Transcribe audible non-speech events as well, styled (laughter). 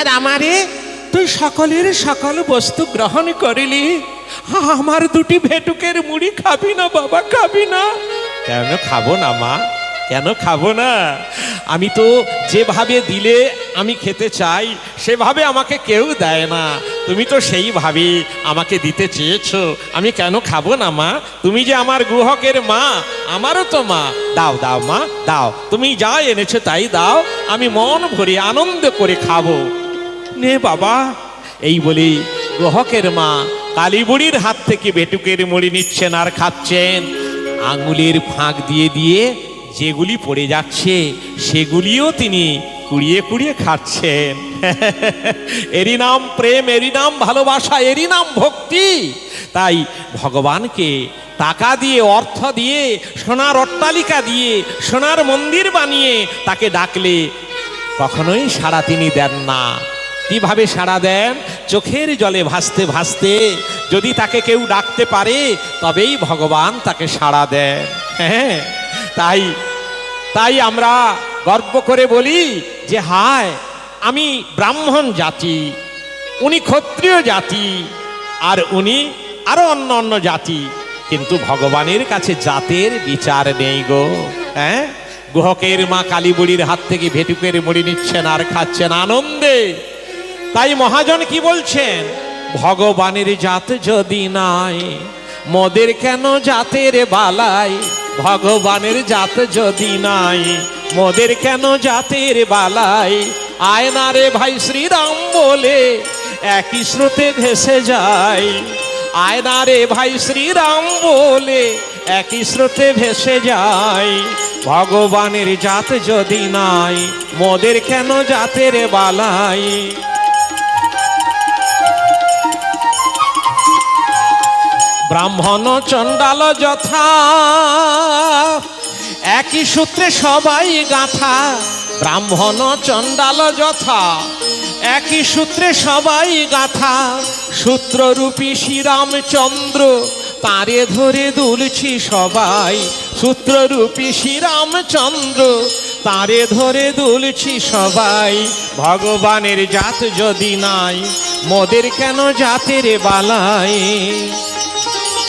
আর আমারে তুই সকলের সকল বস্তু গ্রহণ করিলি। আমার দুটি ভেটুকের মুড়ি খাবি না, বাবা, খাবি না। কেন খাব না, মা? কেন খাব না? আমি তো যেভাবে দিলে আমি খেতে চাই, সেভাবে আমাকে কেউ দেয় না। তুমি তো সেইভাবে আমাকে দিতে চেয়েছ। আমি কেন খাব না, মা? তুমি যে আমার গ্রহকের মা, আমারও তো মা। দাও দাও, মা, দাও। তুমি যা এনেছো তাই দাও। আমি মন ভরে আনন্দ করে খাব। নে বাবা। এই বলে গ্রহকের মা কালীবুড়ির হাত থেকে বেটুকের মুড়ি নিচ্ছেন আর খাচ্ছেন। আঙুলের ফাঁক দিয়ে দিয়ে যেগুলি পড়ে যাচ্ছে, সেগুলিও তিনি কুড়িয়ে কুড়িয়ে খাচ্ছেন। (laughs) এরই নাম প্রেম, এরই নাম ভালোবাসা, এরই নাম ভক্তি। তাই ভগবানকে টাকা দিয়ে, অর্থ দিয়ে, সোনার অট্টালিকা দিয়ে, সোনার মন্দির বানিয়ে তাকে ডাকলে কখনোই সারা তিনি দেন না। কীভাবে সাড়া দেন? চোখের জলে ভাসতে ভাসতে যদি তাকে কেউ ডাকতে পারে, তবেই ভগবান তাকে সাড়া দেন। হ্যাঁ তাই তাই আমরা গর্ব করে বলি যে, হায়, আমি ব্রাহ্মণ জাতি, উনি ক্ষত্রিয় জাতি, আর উনি আরও অন্য অন্য জাতি। কিন্তু ভগবানের কাছে জাতের বিচার নেই গো। হ্যাঁ গ্রহকের মা কালী বুড়ির হাত থেকে ভেটুকের মুড়ি নিচ্ছেন আর খাচ্ছেন আনন্দে। তাই মহাজন কি বলছেন? ভগবানের জাত যদি নাই, মদের কেন জাতের বালাই? ভগবানের জাত যদি নাই, মদের কেন জাতের বালাই? আয়না রে ভাই শ্রীরাম বলে, একই স্রোতে ভেসে যায় আয়না রে ভাই শ্রীরাম বলে, একই স্রোতে ভেসে যায় ভগবানের জাত যদি নাই, মদের কেন জাতের বালাই? ব্রাহ্মণ চণ্ডাল যথা। একই সূত্রে সবাই গাথা, ব্রাহ্মণ চণ্ডাল যথা। একই সূত্রে সবাই গাথা, সূত্ররূপী শ্রীরামচন্দ্র, তারে ধরে দুলছি সবাই। সূত্ররূপী শ্রীরামচন্দ্র, তারে ধরে দুলছি সবাই। ভগবানের জাত যদি নাই, মোদের কেন জাতের বালাই?